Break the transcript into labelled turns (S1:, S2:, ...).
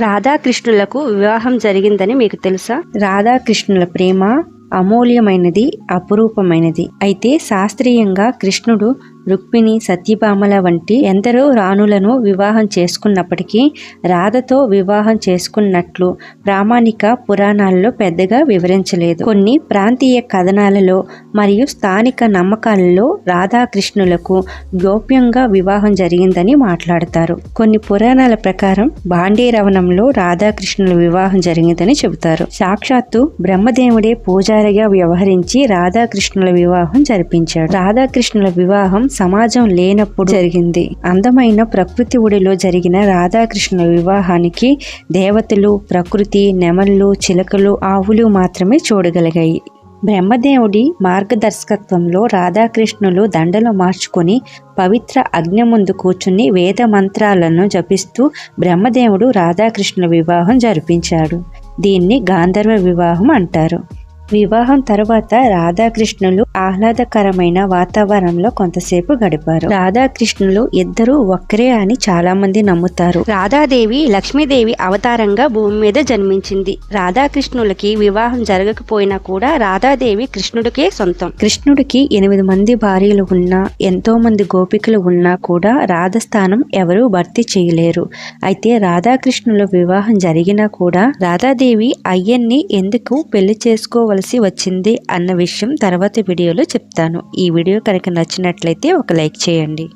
S1: రాధాకృష్ణులకు వివాహం జరిగిందని మీకు తెలుసా?
S2: రాధాకృష్ణుల ప్రేమ అమూల్యమైనది అపురూపమైనది. అయితే శాస్త్రీయంగా కృష్ణుడు రుక్మిణి సత్యభామల వంటి ఎందరో రాణులను వివాహం చేసుకున్నప్పటికీ రాధతో వివాహం చేసుకున్నట్లు ప్రామాణిక పురాణాల్లో పెద్దగా వివరించలేదు. కొన్ని ప్రాంతీయ కథనాలలో మరియు స్థానిక నమ్మకాలలో రాధాకృష్ణులకు గోప్యంగా వివాహం జరిగిందని మాట్లాడతారు. కొన్ని పురాణాల ప్రకారం బాండీరవణంలో రాధాకృష్ణుల వివాహం జరిగిందని చెబుతారు. సాక్షాత్తు బ్రహ్మదేవుడే పూజారిగా వ్యవహరించి రాధాకృష్ణుల వివాహం జరిపించాడు. రాధాకృష్ణుల వివాహం సమాజం లేనప్పుడు జరిగింది. అందమైన ప్రకృతి ఒడిలో జరిగిన రాధాకృష్ణుల వివాహానికి దేవతలు ప్రకృతి నెమళ్ళు చిలకలు ఆవులు మాత్రమే చూడగలిగాయి. బ్రహ్మదేవుడి మార్గదర్శకత్వంలో రాధాకృష్ణులు దండలు మార్చుకొని పవిత్ర అగ్ని ముందు కూర్చుని వేద మంత్రాలను జపిస్తూ బ్రహ్మదేవుడు రాధాకృష్ణుల వివాహం జరిపించాడు. దీన్ని గాంధర్వ వివాహం అంటారు. వివాహం తరువాత రాధాకృష్ణులు ఆహ్లాదకరమైన వాతావరణంలో కొంతసేపు గడిపారు. రాధాకృష్ణులు ఇద్దరు ఒక్కరే అని చాలా మంది నమ్ముతారు.
S1: రాధాదేవి లక్ష్మీదేవి అవతారంగా భూమి మీద జన్మించింది. రాధాకృష్ణులకి వివాహం జరగకపోయినా కూడా రాధాదేవి కృష్ణుడికే సొంతం.
S2: కృష్ణుడికి ఎనిమిది మంది భార్యలు ఉన్నా ఎంతో మంది గోపికలు ఉన్నా కూడా రాధస్థానం ఎవరూ భర్తీ చేయలేరు. అయితే రాధాకృష్ణుల వివాహం జరిగినా కూడా రాధాదేవి అయ్యన్ని ఎందుకు పెళ్ళి చేసుకోవాలి చేసుకోవలసి వచ్చింది అన్న విషయం తర్వాత వీడియోలో చెప్తాను. ఈ వీడియో కనుక నచ్చినట్లయితే ఒక లైక్ చేయండి.